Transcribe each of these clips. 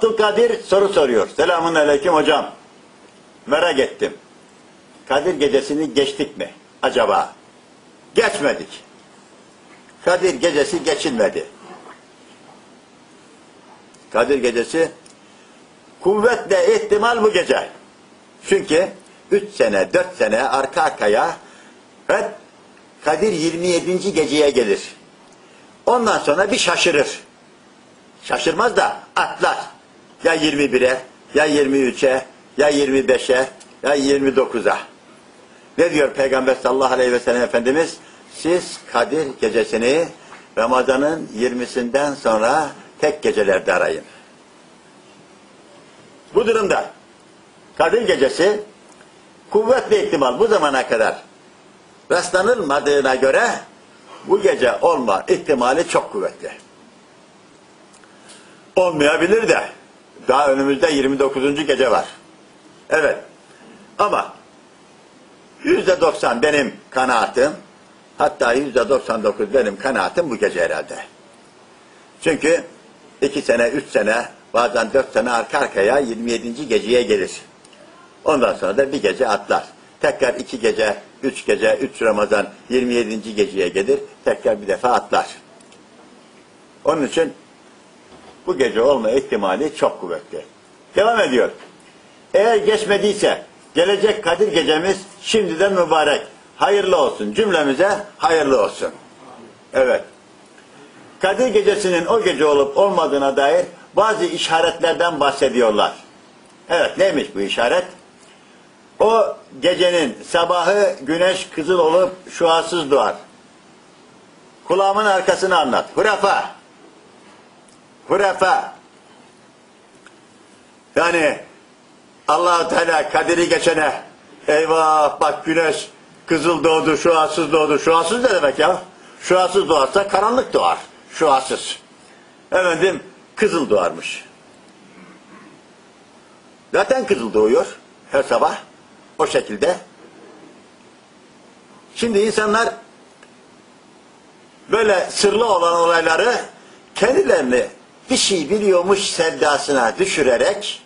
Abdülkadir soru soruyor. Selamun aleyküm hocam. Merak ettim. Kadir gecesini geçtik mi acaba? Geçmedik. Kadir gecesi geçilmedi. Kadir gecesi kuvvetle ihtimal bu gece. Çünkü 3 sene, 4 sene arka arkaya hep Kadir 27. geceye gelir. Ondan sonra bir şaşırır. Şaşırmaz da atlar. Ya 21'e, ya 23'e, ya 25'e, ya 29'a. Ne diyor Peygamber sallallahu aleyhi ve sellem Efendimiz? Siz Kadir gecesini Ramazan'ın 20'sinden sonra tek gecelerde arayın. Bu durumda Kadir gecesi kuvvetli ihtimal bu zamana kadar rastlanılmadığına göre bu gece olma ihtimali çok kuvvetli. Olmayabilir de daha önümüzde 29. gece var. Evet. Ama yüzde doksan benim kanaatim hatta yüzde doksan dokuz benim kanaatim bu gece herhalde. Çünkü iki sene, üç sene bazen dört sene arka arkaya 27. geceye gelir. Ondan sonra da bir gece atlar. Tekrar iki gece, üç gece, üç Ramazan 27. geceye gelir. Tekrar bir defa atlar. Onun için bu gece olma ihtimali çok kuvvetli. Devam ediyor. Eğer geçmediyse gelecek Kadir gecemiz şimdiden mübarek. Hayırlı olsun. Cümlemize hayırlı olsun. Evet. Kadir gecesinin o gece olup olmadığına dair bazı işaretlerden bahsediyorlar. Evet neymiş bu işaret? O gecenin sabahı güneş kızıl olup şuasız doğar. Kulağımın arkasını anlat. Hurafa. Hurafa. Yani allah Teala kaderi geçene eyvah bak güneş kızıl doğdu, şuasız doğdu. Şuasız ne demek ya? Şuasız doğarsa karanlık doğar. Şuasız. Efendim kızıl doğarmış. Zaten kızıl doğuyor her sabah. O şekilde. Şimdi insanlar böyle sırlı olan olayları kendilerini bir şey biliyormuş sevdasına düşürerek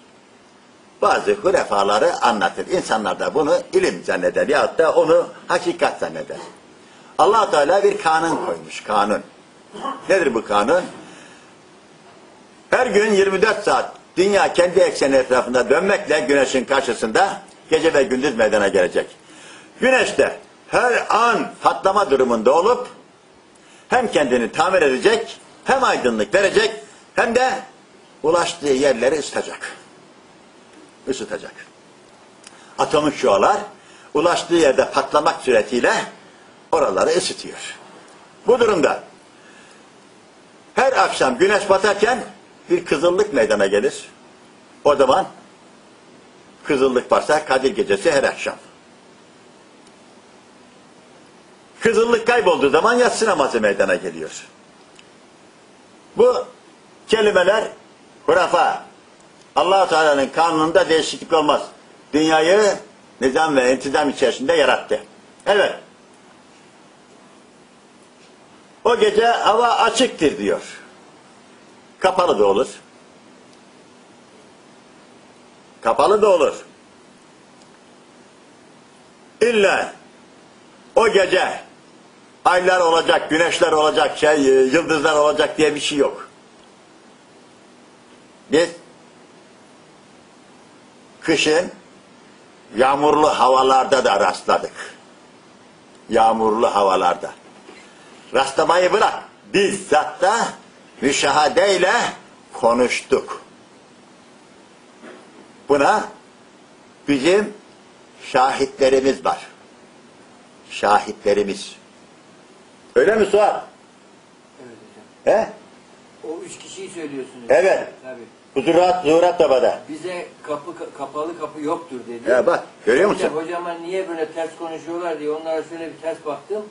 bazı hurefaları anlatır. İnsanlar da bunu ilim zanneder ya da onu hakikat zanneder. allah Teala bir kanun koymuş, kanun. Nedir bu kanun? Her gün 24 saat dünya kendi ekseni etrafında dönmekle güneşin karşısında gece ve gündüz meydana gelecek. Güneş de her an patlama durumunda olup hem kendini tamir edecek, hem aydınlık verecek, hem de ulaştığı yerleri ısıtacak. Isıtacak. Atomik şualar ulaştığı yerde patlamak suretiyle oraları ısıtıyor. Bu durumda her akşam güneş batarken bir kızıllık meydana gelir. O zaman kızıllık varsa Kadir Gecesi her akşam. Kızıllık kaybolduğu zaman yatsı namazı meydana geliyor. Bu kelimeler hurafa. allah Teala'nın kanununda değişiklik olmaz. Dünyayı nizam ve intizam içerisinde yarattı. Evet. O gece hava açıktır diyor. Kapalı da olur. Kapalı da olur. İlla o gece aylar olacak, güneşler olacak, şey, yıldızlar olacak diye bir şey yok. Biz kışın yağmurlu havalarda da rastladık. Yağmurlu havalarda. Rastlamayı bırak. Bizzat da müşahadeyle konuştuk. Buna bizim şahitlerimiz var. Şahitlerimiz. Öyle mi Suat? Evet hocam. He? O üç kişiyi söylüyorsunuz. Evet. Tabii. Huzurat, zuhurat babada. Bize kapı ka- kapalı kapı yoktur dedi. Ya bak, görüyor musun? İşte hocama niye böyle ters konuşuyorlar diye onlara şöyle bir ters baktım.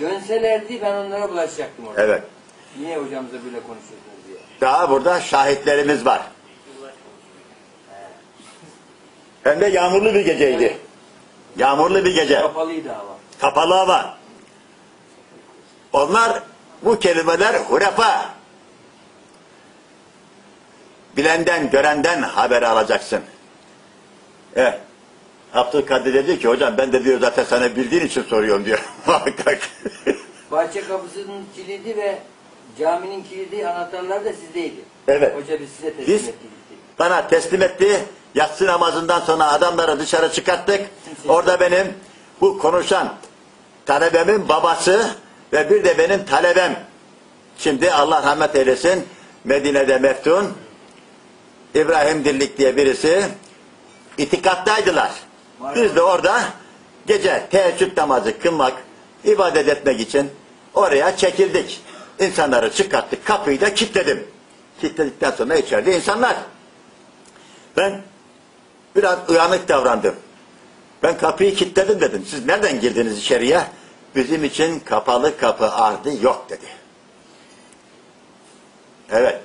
Dönselerdi ben onlara bulaşacaktım orada. Evet. Niye hocamıza böyle konuşuyorsunuz diye. Daha burada şahitlerimiz var. Hem de yağmurlu bir geceydi. Yağmurlu bir gece. Kapalıydı hava. Kapalı hava. Onlar bu kelimeler hurefa. Bilenden, görenden haber alacaksın. Evet. Abdülkadir dedi ki hocam ben de diyor zaten sana bildiğin için soruyorum diyor. Bahçe kapısının kilidi ve caminin kilidi anahtarları da sizdeydi. Evet. Hoca biz size teslim Biz ettik. bana teslim etti. Yatsı namazından sonra adamları dışarı çıkarttık. Orada benim bu konuşan talebemin babası ve bir de benim talebem. Şimdi Allah rahmet eylesin. Medine'de meftun. İbrahim Dillik diye birisi. itikattaydılar. Biz de orada gece teheccüd namazı kılmak, ibadet etmek için oraya çekildik. İnsanları çıkarttık. Kapıyı da kilitledim. Kilitledikten sonra içeride insanlar. Ben biraz uyanık davrandım. Ben kapıyı kilitledim dedim. Siz nereden girdiniz içeriye? Bizim için kapalı kapı ardı yok dedi. Evet.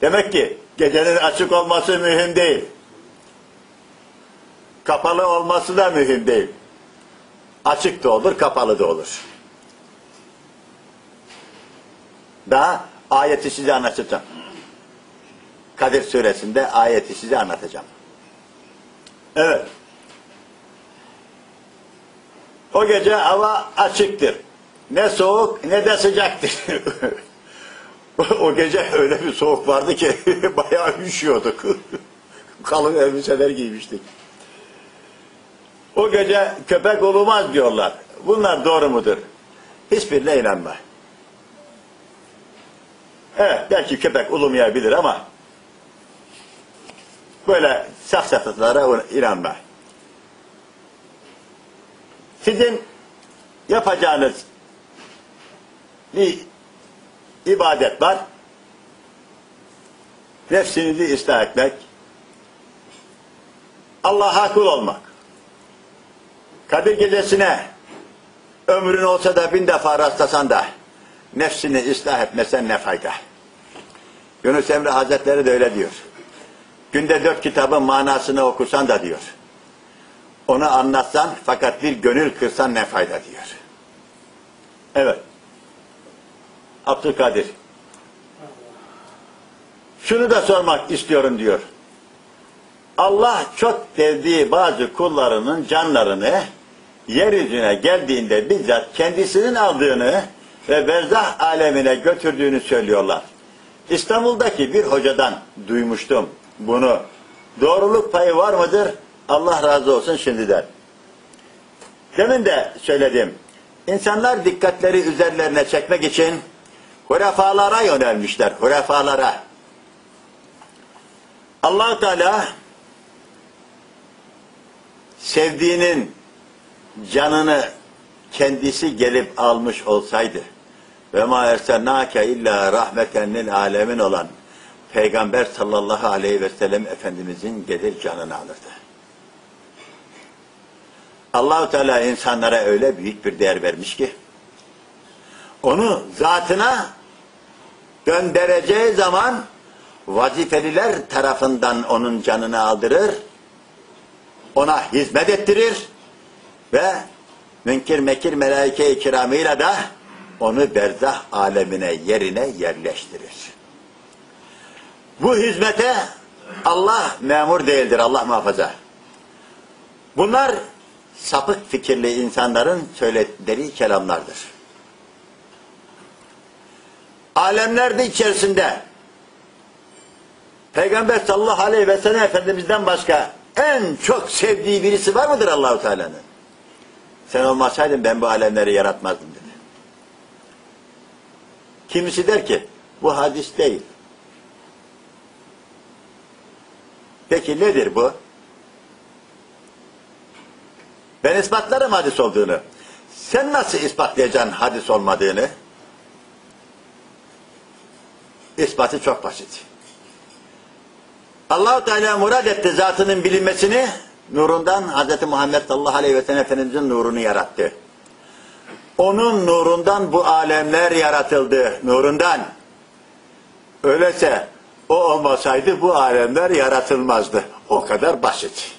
Demek ki gecenin açık olması mühim değil. Kapalı olması da mühim değil. Açık da olur, kapalı da olur. Daha ayeti size anlatacağım. Kadir suresinde ayeti size anlatacağım. Evet. O gece hava açıktır. Ne soğuk ne de sıcaktır. o gece öyle bir soğuk vardı ki bayağı üşüyorduk. Kalın elbiseler giymiştik. O gece köpek olmaz diyorlar. Bunlar doğru mudur? Hiçbirine inanma. Evet belki köpek ulumayabilir ama böyle safsatalara inanma. Sizin yapacağınız bir ibadet var. Nefsinizi ıslah etmek. Allah'a kul olmak. Kadir gecesine ömrün olsa da bin defa rastlasan da nefsini ıslah etmesen ne fayda? Yunus Emre Hazretleri de öyle diyor. Günde dört kitabın manasını okursan da diyor. Onu anlatsan fakat bir gönül kırsan ne fayda diyor. Evet. Abdülkadir. Şunu da sormak istiyorum diyor. Allah çok sevdiği bazı kullarının canlarını yeryüzüne geldiğinde bizzat kendisinin aldığını ve berzah alemine götürdüğünü söylüyorlar. İstanbul'daki bir hocadan duymuştum bunu. Doğruluk payı var mıdır? Allah razı olsun şimdiden. Demin de söyledim. İnsanlar dikkatleri üzerlerine çekmek için hurefalara yönelmişler. Hurefalara. allah Teala sevdiğinin canını kendisi gelip almış olsaydı ve ma ersennake illa rahmeten lil alemin olan Peygamber sallallahu aleyhi ve sellem Efendimizin gelir canını alırdı. Allahu Teala insanlara öyle büyük bir değer vermiş ki onu zatına göndereceği zaman vazifeliler tarafından onun canını aldırır, ona hizmet ettirir ve münkir mekir melaike-i kiramıyla da onu berzah alemine yerine yerleştirir. Bu hizmete Allah memur değildir, Allah muhafaza. Bunlar sapık fikirli insanların söyledikleri kelamlardır. Alemlerde içerisinde Peygamber sallallahu aleyhi ve sellem Efendimiz'den başka en çok sevdiği birisi var mıdır Allahu Teala'nın? Sen olmasaydın ben bu alemleri yaratmazdım dedi. Kimisi der ki bu hadis değil. Peki nedir bu? Ben ispatlarım hadis olduğunu. Sen nasıl ispatlayacaksın hadis olmadığını? İspatı çok basit. Allahu Teala murad etti zatının bilinmesini nurundan Hz. Muhammed sallallahu aleyhi ve sellem Efendimizin nurunu yarattı. Onun nurundan bu alemler yaratıldı. Nurundan. Öyleyse o olmasaydı bu alemler yaratılmazdı. O kadar basit.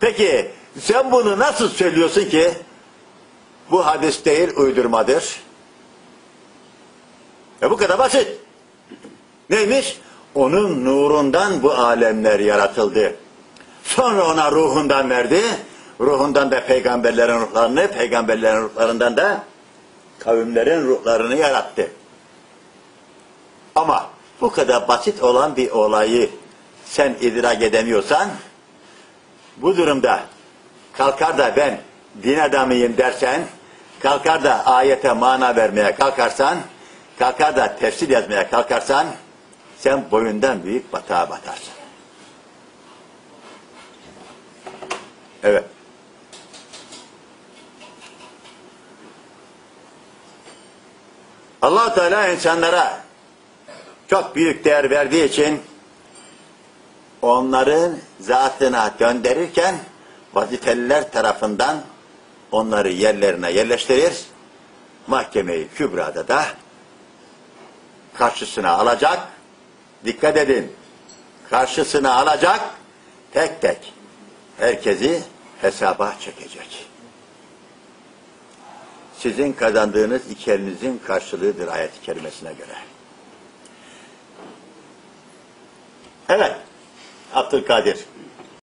Peki sen bunu nasıl söylüyorsun ki bu hadis değil uydurmadır? E bu kadar basit. Neymiş? Onun nurundan bu alemler yaratıldı. Sonra ona ruhundan verdi. Ruhundan da peygamberlerin ruhlarını, peygamberlerin ruhlarından da kavimlerin ruhlarını yarattı. Ama bu kadar basit olan bir olayı sen idrak edemiyorsan bu durumda kalkar da ben din adamıyım dersen kalkar da ayete mana vermeye kalkarsan kalkar da tefsir yazmaya kalkarsan sen boyundan büyük batağa batarsın. Evet. allah Teala insanlara çok büyük değer verdiği için onların zatına döndürürken vazifeliler tarafından onları yerlerine yerleştirir. Mahkemeyi Kübra'da da karşısına alacak. Dikkat edin. Karşısına alacak. Tek tek herkesi hesaba çekecek. Sizin kazandığınız iki elinizin karşılığıdır ayet-i kerimesine göre. Evet. Abdülkadir.